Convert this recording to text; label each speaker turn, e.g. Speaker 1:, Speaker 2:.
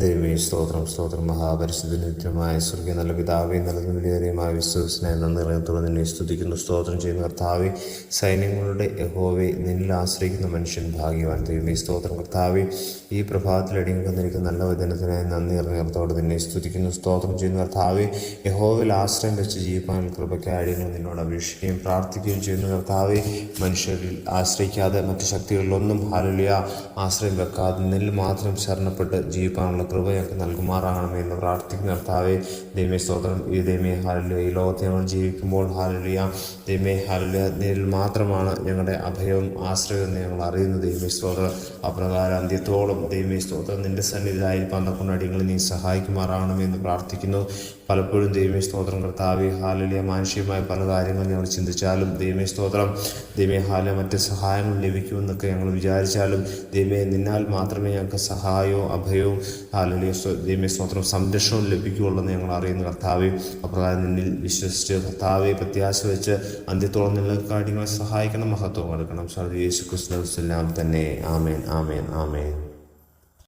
Speaker 1: ദൈവമേ സ്തോത്രം സ്തോത്രം. മഹാപരിശുദ്ധ നിത്യമായ സ്വർഗീയ നല്ല പിതാവി നല്ല വിലയേറിയമായ നന്ദി നിറയത്തോടെ നിന്നെ സ്തുതിക്കുന്നു സ്തോത്രം ചെയ്യുന്ന. കർത്താവെ സൈന്യങ്ങളുടെ യഹോവെ നിന്നിൽ ആശ്രയിക്കുന്ന മനുഷ്യൻ ഭാഗ്യവാൻ. ദൈവമേ സ്തോത്രം. കർത്താവെ ഈ പ്രഭാതത്തിൽ അടിയിൽ വന്നിരിക്കുന്ന നല്ല വചനത്തിനായി നന്ദി നിറയത്തോടെ നിന്നെ സ്തുതിക്കുന്നു സ്തോത്രം ചെയ്യുന്ന. കർത്താവെ യഹോവിൽ ആശ്രയം വെച്ച് ജീവിക്കാൻ കൃപയ്ക്ക് അടിയങ്ങൾ നിന്നോട് അപേക്ഷിക്കുകയും പ്രാർത്ഥിക്കുകയും ചെയ്യുന്ന. കർത്താവെ മനുഷ്യരിൽ ആശ്രയിക്കാതെ മറ്റു ശക്തികളിലൊന്നും ഹാലുലിയ ആശ്രയം വെക്കാതെ നിന്നിൽ മാത്രം ശരണപ്പെട്ട് ജീവിക്കാനുള്ള കൃപ ഞങ്ങൾക്ക് നൽകുമാറാകണമേ എന്ന് പ്രാർത്ഥിക്കുന്ന കർത്താവെ. ദൈവമേ സ്തോത്രം. ഈ ദൈവമേ ഹാലുലിയ ഈ ലോകത്തെ ഞങ്ങൾ ജീവിക്കുമ്പോൾ ഹാലുലിയ ദൈവമേ ഹാലുലിയ നിന്നിൽ മാത്രമാണ് ഞങ്ങളുടെ അഭയവും ആശ്രയവും എന്ന് ഞങ്ങൾ അറിയുന്നത് ദൈവമേ സ്തോത്രം. അപ്രകാരം അന്ത്യത്തോളം ദൈവമേ സ്തോത്രം. നിന്റെ സന്നിധിയായി പന്തക്കുന്ന അടിയങ്ങൾ നീ സഹായിക്കുമാറാകണമേ എന്ന് പ്രാർത്ഥിക്കുന്നു. പലപ്പോഴും ദൈവമേ സ്തോത്രം. കർത്താവെ ഹാലലിയ മാനുഷികമായ പല കാര്യങ്ങൾ ഞങ്ങൾ ചിന്തിച്ചാലും ദൈവമേ സ്തോത്രം. ദൈവമേ ഹാല മറ്റ് സഹായങ്ങൾ ലഭിക്കുമെന്നൊക്കെ ഞങ്ങൾ വിചാരിച്ചാലും ദൈവമേ നിന്നാൽ മാത്രമേ ഞങ്ങൾക്ക് സഹായവും അഭയവും ഹാലിലെ ദൈവമേ സ്വന്തം സംരക്ഷണം ലഭിക്കുകയുള്ളൂ എന്ന് ഞങ്ങൾ അറിയുന്ന. കർത്താവെ അപ്രകാരം നിന്നിൽ വിശ്വസിച്ച് കർത്താവെ പ്രത്യാശ വെച്ച് അന്ത്യത്തോളം നിലനിൽക്കാൻ കാര്യങ്ങളെ സഹായിക്കണം മഹത്വം കൊടുക്കണം. സാർ യേശു ക്രിസ്തു തന്നെ. ആമേൻ ആമേൻ ആമേൻ.